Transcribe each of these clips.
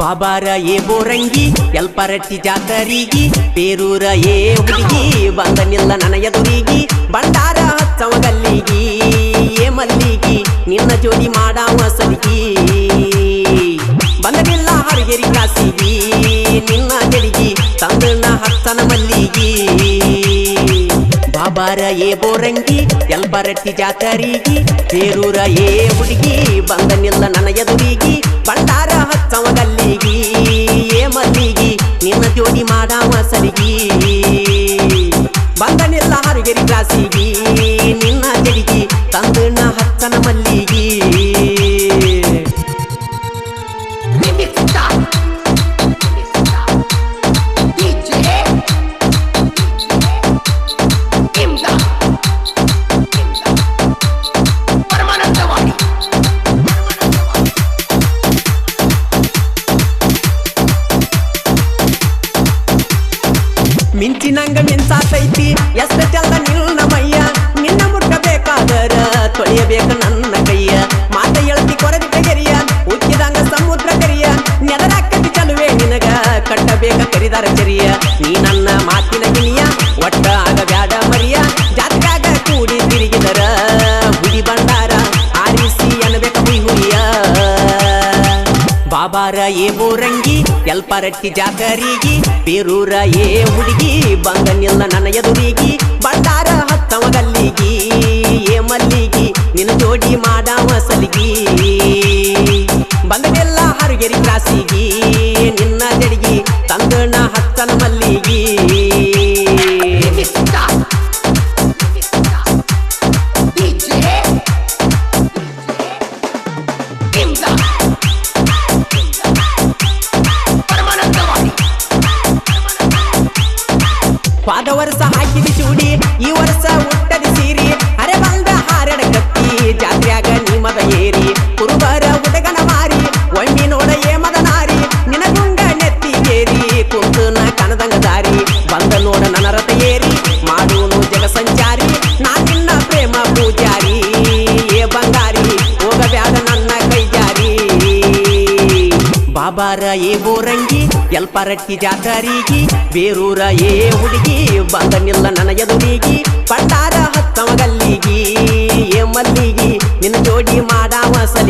ಬಾಬಾರ ಏ ಬೋರಂಗಿ ಎಲ್ಪರಟ್ಟಿ ಜಾತರಿಗಿ, ಬೇರೂರ ಏ ಹುಡುಗಿ, ಬಂದನಿಲ್ಲ ನನ್ನ ಬಂಡಾರ ಹಚ್ಚವ ಗಲ್ಲಿಗಿ ಏ ಮಲ್ಲಿಗಿ, ನಿನ್ನ ಜೋಡಿ ಮಾಡಾವ ಸಲಿಗಿ ಬಂದನಿಲ್ಲ ಹರಿಗೆರಿ ಕಾಸಿಗಿ, ನಿನ್ನ ಜಡಿಗಿ, ತಂದನ ಹತ್ತನ ಮಲ್ಲಿಗಿ. ಬಾಬಾರ ಏ ಬೋರಂಗಿ ಎಲ್ಬರಟ್ಟಿ ಜಾಕರಿಗಿ ಬೇರೂರ ಏ ಹುಡುಗಿ ಬಂದನಿಲ್ಲ ನನ್ನ ಎದುರಿಗೆ ಬಂಡಾರ ಹಚ್ಚವ ಮಿಂಚಿನಂಗ ಮಿಂಚಾತೈತಿ ಎಷ್ಟ ಚಂದ ನಿನ್ನ ಮುರ್ಕ ನಿನ್ನ ಮುಟ್ಟಬೇಕಾದರ ತೊಳೆಯಬೇಕು ನನ್ನ ಕೈಯ. ಮಾತ ಎಳತಿ ಕೊರದಿಟ್ಟ ಗೆರಿಯ, ಉಕ್ಕಿದಂಗ ಸಮುದ್ರ ಕರಿಯ. ನೆದರಾಕತಿ ಚಲುವೆ ನಿನಗ ಕಟ್ಟಬೇಕ ಕರಿದಾರ ಚರಿಯ. ಬಾಬಾರ ಏ ಬೋರಂಗಿ ಎಲ್ಪರಟ್ಟಿ ಜಾಕರಿಗಿ, ಬೇರೂರ ಏ ಹುಡುಗಿ ಬಂಗನಿಲ್ಲ ನನ್ನ ಎದುರಿಗೆ ಬಂಡಾರ ಹತ್ತವ ಗಲ್ಲಿಗಿ ಏ ಮಲ್ಲಿಗಿ, ನಿನ್ನ ಜೋಡಿ ಮಾಡಾವ ಸಲಿಗಿ. ಬಂದನೆಲ್ಲ ಹರುಗೆರಿ ಕ್ರಾಸಿಗಿ ನಿನ್ನ ಜಡಿಗಿ ತಂದನ ಹತ್ತನ ಮಲ್ಲಿಗಿ. ಹೋದ ವರ್ಷ ಹಾಕಿದಿ ಚೂಡಿ, ಈ ವರ್ಷ ಹುಟ್ಟದ ಸೀರಿ. ಅರೆ ಬಂದ ಹಾರಡ ಕತ್ತಿ, ಜಾತ್ರೆಯಾಗ ನಿಮದ ಏರಿ. ಕುರುಬರ ಉಡಗನ ಮಾರಿ ಒಮ್ಮಿ ನೋಡ ಏಮದ ನಾರಿ. ನಿನಗುಂಡ ನೆತ್ತಿಗೇರಿ ಕುಂತನ ಕನದಂಗ ದಾರಿ. ಬಂದ ನೋಡ ನನ್ನ ರಥ ಏರಿ ಮಾಡುವನು ಜಗ ಸಂಚಾರಿ. ನಾ ನಿನ್ನ ಪ್ರೇಮ ಪೂಜಾರಿ, ಏ ಬಂಗಾರಿ ಹೋಗಬ್ಯಾಡ ನನ್ನ ಕೈ ಜಾರಿ ಬಾಬಾರ, ಏ ಬೋರಂಗಿ ಎಲ್ಪರಟ್ಟಿ ಜಾತರಿಗೆ, ಬೇರೂರ ಏ ಹುಡುಗಿ, ಬಂದನಿಲ್ಲ ನನ್ನ ಎದುರಿಗೆ, ಪಟ್ಟಾರ ಹತ್ತವ ಗಲ್ಲಿಗಿ ಏ ಮಲ್ಲಿಗಿ, ನಿನ್ನ ಜೋಡಿ ಮಾಡಾವ ಸಲಿಗಿ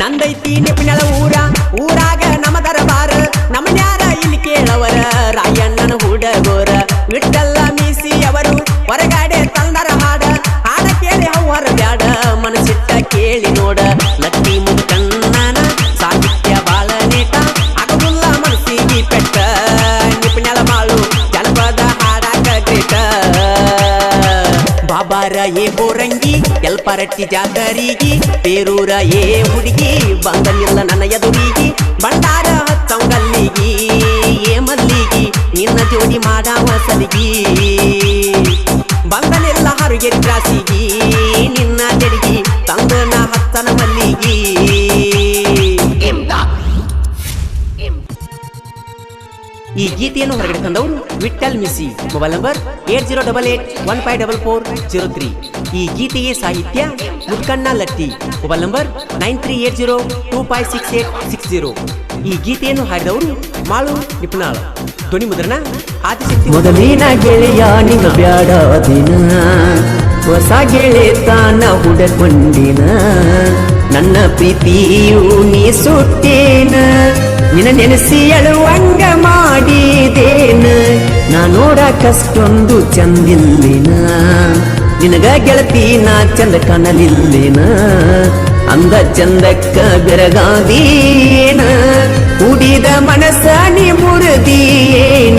ನಂದೈತಿ ನಿಪಿನಳ ಊರ, ಊರಾಗ ನಮ್ಮ ದರಬಾರ ನಮ್ಮನ್ಯಾರ ಇಲ್ಲಿ ಕೇಳವರ, ರಾಯಣ್ಣನ ಹುಡಗೋರ. ವಿಠಲ್ಲ ಮೀಸಿ ಅವರು ಹೊರಗಾಡೆ ತಂದರ ಹಾಡ ಹಾಡ ಕೇಳಿ ಅವರ ಬ್ಯಾಡ, ಮನಸ್ಸಿಟ್ಟ ಕೇಳಿ ನೋಡ. ಲಟ್ಟಿ ಮುದುಕಣ್ಣನ ಸಾಹಿತ್ಯ ಬಾಳ ನೇಟ ಅಗಬುಲ್ಲ ಮನಸ್ಸಿಗೆ ಪೆಟ್ಟ. ನಿಪಿನಳ ಬಾಳು ಜನಪದ ಹಾಡಾಕ ಗ್ರೇಟ. ಬಾಬಾರ ಏ ಬೋರಂಗಿ ಎಲ್ಪರಟ್ಟಿ ಜಾತರಿಗೆ, ಬೇರೂರ ಏ ಹುಡುಗಿ ಬಂದಲ್ಲಿಲ್ಲ ನನ್ನ ಎದುರಿಗೆ ಬಂಡಾರ ಹತ್ತಂಗಲ್ಲಿಗಿ ಏ ಮಲ್ಲಿಗಿ, ನಿನ್ನ ಜೋಡಿ ಮಾಡವ ಸಲಿಗಿ ಬಂದಲ್ಲಿಲ್ಲ ಹರುಗೆರಿ ಕ್ರಾಸಿಗಿ ನಿನ್ನ ತೆಡಿಗಿ ತಂದನ ಹತ್ತನ ಮಲ್ಲಿಗಿ. ಈ ಗೀತೆಯನ್ನು ಹೊರಗಡೆ ತಂದವರು Vithal ಮಿಸಿ mobile number eight zero double eight one five double four zero three. ಈ ಗೀತೆಯೇ ಸಾಹಿತ್ಯ Mutkanna Latti. Mobile number nine three eight zero two five six eight six zero. ಈ ಗೀತೆಯನ್ನು ಹಾಡಿದವರು ಮಾಳು ನಿಪುಣಾಳ್ ಧ್ವನಿ ಮುದ್ರಣ ಆದಿಶಕ್ತಿ ಮೊದಲಿನ ಗೆಳೆಯ ನಿಮ್ಮ ಬ್ಯಾಡ ದಿನ. ಹೊಸ ಗೆಳೆತನ ಹುಡಕೊಂಡಿನ. ನನ್ನ ಪ್ರೀತಿಯು ನೀ ಸುಟ್ಟೇನ ನಿನ್ನ ನೆನೆಸಿ ಅಳುವಂಗ ಮಾಡಿದೇನ? ನಾ ನೋಡಕಷ್ಟೊಂದು ಚಂದಿಲ್ಲೇನ? ನಿನಗ ಗೆಳತಿ ನಾ ಚಂದ ಕಾಣಲಿಲ್ಲೇನ? ಅಂದ ಚಂದಕ್ಕ ಬೆರಗಾದೀನ ಉಡಿದ ಮನಸ ನೀ ಮುರಿದಿಯೇನ?